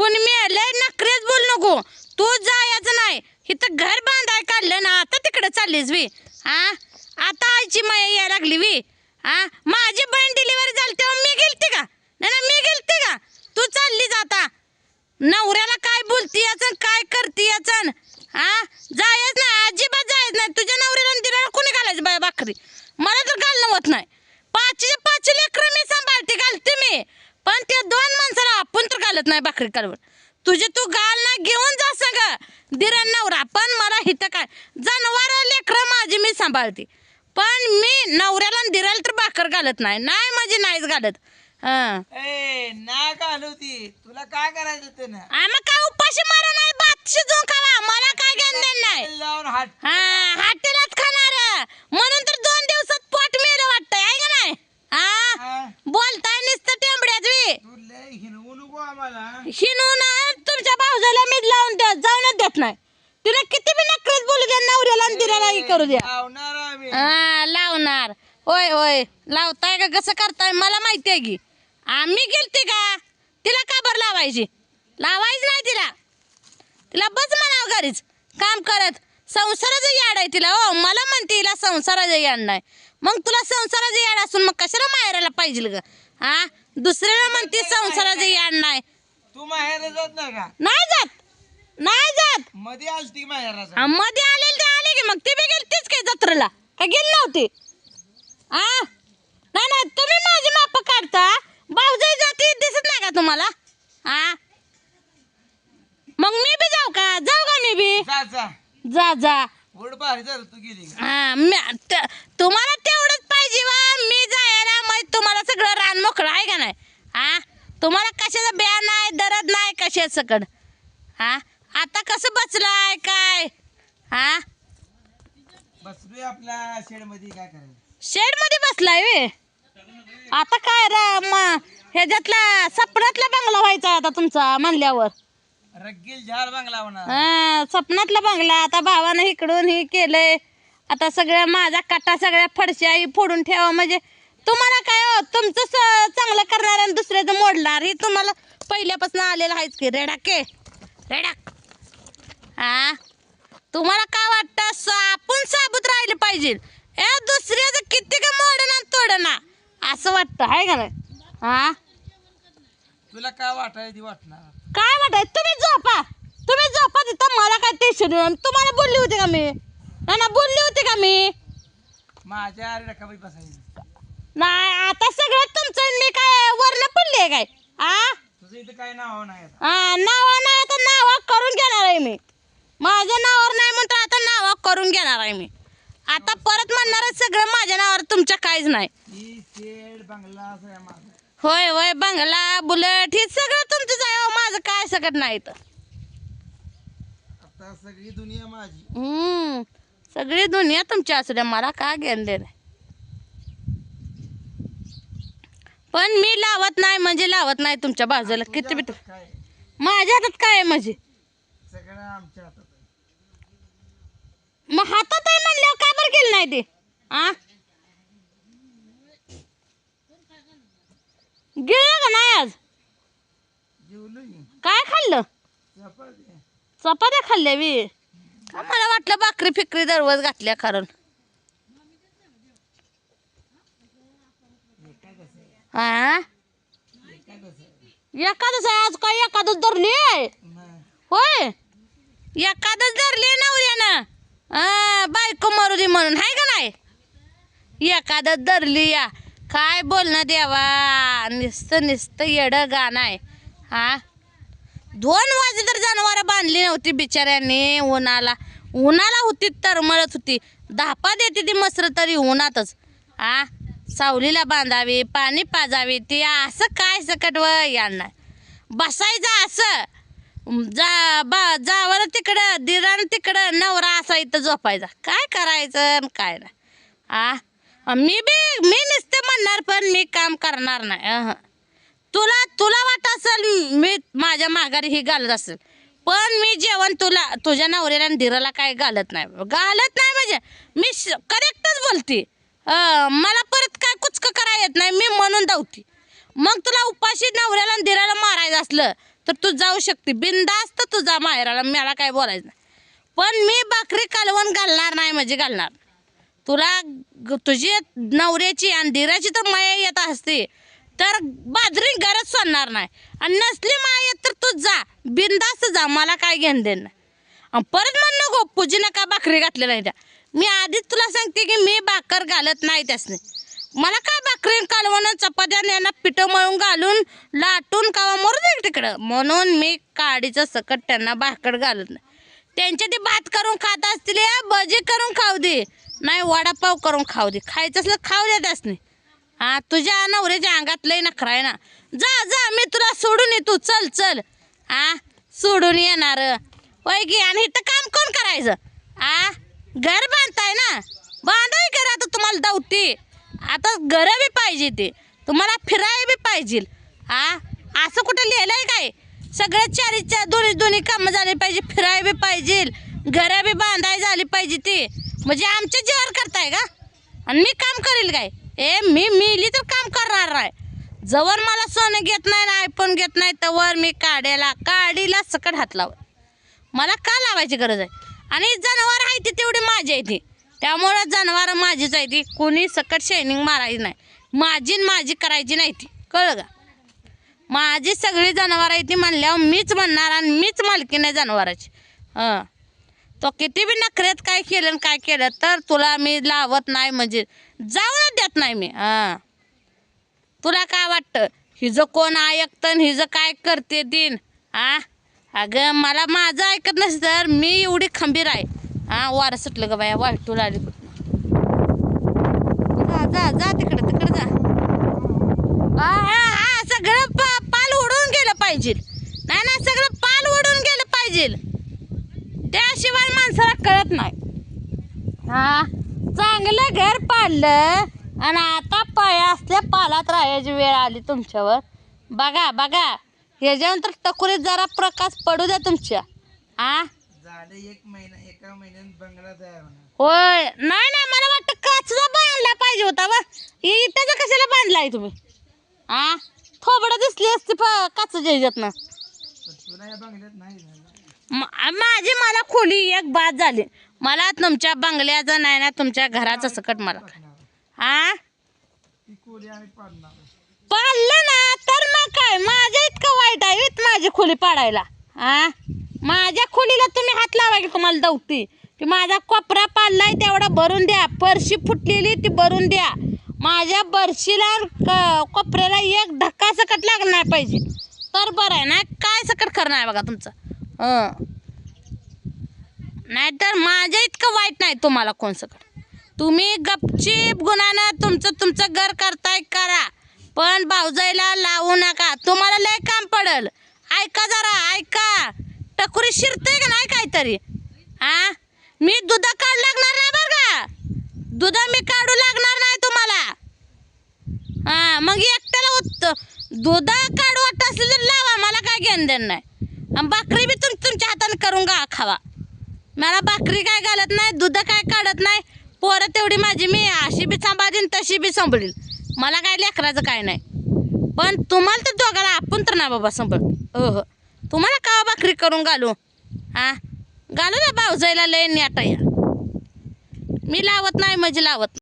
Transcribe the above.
पण मी लय नखरेच बोल नको. तू जायचं नाही. इथं घर बांधाय काढलं ना आता तिकडे चाललीस वी हा आता आईची माया यायला लागली वी हा माझी बहीण डिलिव्हरी झाली तेव्हा मी गेलते का? नाही ना मी गेलते का? तू चाललीच आता. नवऱ्याला काय बोल याचं काय करती याचं हा जायच नाही अजिबात जायच नाही तुझ्या नवऱ्याला आणि दिराला कोणी घालायचं बाय भाकरी मला तर घालणं होत नाही पाचशे पाचशे लेकरं मी सांभाळते घालते मी पण त्या दोन माणसाला आपण तर घालत नाही भाकरी तुझे तू घाल ना घेऊन जा सगळं. दिरण नवरा पण मला हिथं काय? जनावर लेकरं माझी मी सांभाळते. पण मी नवऱ्याला दिराला तर भाकर घालत नाही. नाही म्हणजे नाहीच घालत. हं. ए ना घालवती. तुला काय करायचं होतं ना? आम्ही काय उपाशी मारा नाही? भात शिजवून खावा. मला काय घेणं देणं नाही? लावून हात हा हॉटेलात खाणार म्हणून तर दोन दिवसात पोट मेलं वाटतंय आहे का नाही हा हा? बोलताय नुसतं टेंबड्यात वी तू लय हिनवू नको आम्हाला हिनून तुमच्या भाऊजाला मीठ लावून द्या जाऊनच देत नाही तिला किती बी नकळत बोलू द्या नवऱ्याला आणि दिराला हे करू द्या लावणार आम्ही. हा लावणार. होय होय. लावताय का? कसं करताय? मला माहिती आहे की. आम्ही गेलते का? तिला का बरं लावायची? लावायच नाही तिला. तिला बस म्हणावं घरीच. काम करत. संसाराचं याड आहे तिला हो. मला म्हणते हिला संसाराचं याड नाही. मग तुला संसाराचं याड असून मग कशाला माहेराला पाहिजे ग? हा? दुसऱ्याला म्हणते संसाराचं याड नाही. तू माहेर जात नाही का? नाही जात. नाही जात. मध्ये आलती माहेराचा मध्ये आलेले मग ती बी गेलतीच काय जत्रेला? का गेली नव्हती? आ? नाही नाही तुम्ही माझी माप काढता? भाऊजाई जाती दिसत नाही का तुम्हाला? हा मग मी बी जाऊ का? जाऊ का मी बी? जा जा. जा जा. उड भारी झालं तू गेली. का? हा मी- त- तुम्हाला तेवढंच पाहिजे वा मी जायला मग तुम्हाला सगळं रान मोकळं आहे का नाही? हा तुम्हाला कशाचं ब्या नाही दरद नाही कशाच सकड हा आता कसं बसलाय काय? हा बसलोय आपल्या शेडमध्ये काय करायचं? शेडमध्ये बसलाय वे आता काय रा म ह्याच्यातला सपनातला बंगला व्हायचा आता तुमचा म्हणल्यावर. रग्गील झाड बांगला होणार. हा स्वप्नातला बंगला आता भावानं इकडून हे केलंय. आता सगळं माझा कट्टा सगळ्या फडश्या ही फोडून ठेवा म्हणजे तुम्हाला काय हो तुमचं स- चांगलं करणार आणि दुसऱ्याचं मोडणार हे तुम्हाला पहिल्यापासून आलेलं आहेच की रेडाके रेडाक हा तुम्हाला काय वाटतं स- आपण साबूत राहिले पाहिजे. ए दुसऱ्याचं किती का मोडना आणि तोडना असं वाटतं आहे का नाही? हा? तुला काय वाटायला ती वाटणार? काय वाटाय तुम्ही झोपा. तुम्ही झोपा तिथं. मला काय टेन्शन येऊन तुम्हाला बोलली होती का मी? ना ना बोलली होती का मी? माझ्या अरे रकाबाई बसायची. नाही आता सगळं तुमचं आणि मी काय वरनं पडले काय? आ? तुझं इथं काय नाव नाही आता. हा नावा नाही तर नावा करून घेणार आहे मी. माझ्या नावावर नाही म्हणतो आता नावा करून घेणार आहे मी. आता परत म्हणणार सगळं माझ्या नावावर तुमच्या काहीच नाही. होय होय बंगला बुलेट हे सगळं तुमचंच आहे हो, माझं काय सगळं नाही तर आता सगळी दुनिया माझी. हम्म सगळी दुनिया तुमची असू द्या मला का घेण देणं. पण मी लावत नाही म्हणजे लावत नाही तुमच्या बाजूला किती हातात काय माझ्या हातात काय आहे म्हणजे? सगळं आमच्या हातात आहे. मग हातात आहे म्हणल्यावर का बरं केलं नाही ते आ? गेलं का नाही आज? काय खाल्लं? चपाती चपात्या खाल्ल्या बी. का मला वाटलं भाकरी फिकरी दरवज घातल्या कारण हा? एकादच आहे आज काय? एकादच धरली आहे? होय? एकादच धरली नवऱ्यानं. हा बायको मरुली म्हणून हाय का नाही? एखादं धरली या. काय बोलणं देवा नुसतं नुसतं येडं गाणं आहे. हा? दोन वाजे तर जनावरं बांधली नव्हती बिचाऱ्यांनी उन्हाला. उन्हाला होती तरमळत होती. धापा देते ती मसर तरी उन्हातच. हा सावलीला बांधावी पाणी पाजावी ती असं काय सकट व यांना. बसायचं असं. जा बा जावर तिकडं दिरान तिकडं नवरा असा इथं झोपायचा. काय करायचं काय नाही. आ? मी बी मी नुसते म्हणणार पण मी काम करणार नाही. अहं. तुला तुला वाटत असेल मी माझ्या माघारी ही घालत असेल. पण मी जेवण तुला तुझ्या नवऱ्याला आणि धीराला काय घालत नाही. घालत नाही म्हणजे मी करेक्टच बोलते. मला परत काय कुचक करा येत नाही मी म्हणून धावते. मग तुला उपाशी नवऱ्याला आणि धीराला मारायचं असलं तर तू जाऊ शकते. बिंदास्त तुझा माहेराला मला काय बोलायचं नाही. पण मी भाकरी कालवण घालणार नाही म्हणजे घालणार. तुला तुझी नवऱ्याची आणि धीराची तर माया येत असते. तर बाजरी गरज सोडणार नाही. आणि नसली माया येत तर तू जा. बिंदास्त जा मला काय घेणं देणं. नाही. आणि परत म्हण नको पूजी नका भाकरी घातलेल्या नाही त्या. मी आधीच तुला सांगते की मी भाकर घालत नाही त्यासने. मला काय भाकरी कालवण चपात्या यांना पिठं मळून घालून लाटून कावा मरू दे तिकडं. म्हणून मी काडीचं सकट त्यांना भाकड घालत नाही त्यांच्या ते भात करून खात असतील या भजी करून खाऊ दे. नाही वडापाव करून खाऊ दे. खायचं असलं खाऊ दे नाही हा तुझ्या नवऱ्याच्या अंगात लय नखरा आहे ना. जा जा मी तुला सोडून येतो. चल चल. हा सोडून येणार. होय की आणि इथं काम कोण करायचं? आ घर बांधताय ना? बांधाय घर आता तुम्हाला दावती आता घर बी पाहिजे ते. तुम्हाला फिराय बी पाहिजे. हा असं कुठं लिहिलं आहे काय? सगळे चारी चार दोन्ही दोन्ही कामं झाली पाहिजे फिराय बी पाहिजे घर बी बांधाय झाली पाहिजे ती. म्हणजे आमच्या जीवावर करताय का? आणि मी काम करेल काय? ए मी मिली तर काम करणार आहे. जवळ मला सोनं घेत नाही ना आयफोन घेत नाही तवर मी काड्याला काडीला सकट हात लावत. मला का लावायची गरज आहे? आणि जनावर आहे ती तेवढी माझी आहे ती. त्यामुळं जनावरं माझीच आहे ती. कोणी सकट शेनिंग मारायची नाही. माझी न माझी करायची नाही ती. कळलं का? माझी सगळी जनावरं आहे ती म्हणल्यावर मीच म्हणणार आणि मीच मालकी नाही जनावराची. हां. तो किती बी नखरेत काय केलं आणि काय केलं तर तुला मी लावत नाही म्हणजे जाऊन देत नाही मी. हां. तुला काय वाटतं? हिचं कोण ऐकतं आणि हिचं काय करते दिन? आ? अगं मला माझं ऐकत नसतं. तर मी एवढी खंबीर आहे. हा वारं सुटलं का बाया वाईट तुला आली जा जा जा तिकडं तिकडं जा. हा हा सगळं पा पाल उडून गेलं पाहिजे. नाही ना सगळं पाल उडून गेलं पाहिजे. त्याशिवाय माणसाला कळत नाही. हा चांगलं घर पाडलं आणि आता पाया असल्या पालात राहायची वेळ आली तुमच्यावर. बघा बघा ह्याच्यानंतर टकुरीत जरा प्रकाश पडू द्या तुमच्या. आ? झालं एक महिना एका महिन्यात बंगला तयार होणार. होय. नाही नाही मला वाटतं काचचा बांधला पाहिजे होता वा इटाचा कशाला बांधलाय तुम्ही? आ? थोबडं दिसली असती काचच्या ह्याच्यातनं पण तुला या बंगल्यात नाही झालं मा- माझी मला खोली एक बाद झाली. मला तुमच्या बंगल्याचं नाही ना तुमच्या घराचं सकट मला. हा ती कोली आम्ही पाडणार. पाडलं ना तर मग काय? माझ्या इतकं वाईट आहे माझी खोली पाडायला. हा माझ्या खोलीला तुम्ही हात लावा की तुम्हाला दवती. की माझा कोपरा पाडलाय तेवढा भरून द्या. परशी फुटलेली ती भरून द्या. माझ्या बरशीला कोपऱ्याला एक धक्का सकट लागला नाही पाहिजे. तर बरं आहे ना काय सकट खरं नाही बघा तुमचं. हं. नाहीतर माझ्या इतकं वाईट नाही तुम्हाला कोण सकट. तुम्ही गपचीप गुणानं तुमचं तुमचं घर करताय करा. पण भाऊजाईला लावू नका. तुम्हाला लय काम पडल. ऐका जरा ऐका. टकुरी शिरते का नाही काहीतरी? हा? मी दुधा काढू लागणार नाही बरं का? दुधा मी काढू लागणार नाही तुम्हाला. हा मग एकट्याला होत दुधा काढू वाटत असलं तर लावा मला काय घेणं देणं नाही. आणि भाकरी बी तुम तुमच्या हाताने करून गा खावा. मला भाकरी काय घालत नाही दूध काय काढत नाही पोरं तेवढी माझी मी अशी बी सांभाळीन तशी बी सांभाळील मला काय लेकराचं काय नाही. पण तुम्हाला तर दोघाला आपण तर ना बाबा सांभाळ हो हो तुम्हाला का भाकरी करून घालू? हा? घालू ना भाऊजाईला लय नेटा या. मी लावत नाही म्हणजे लावत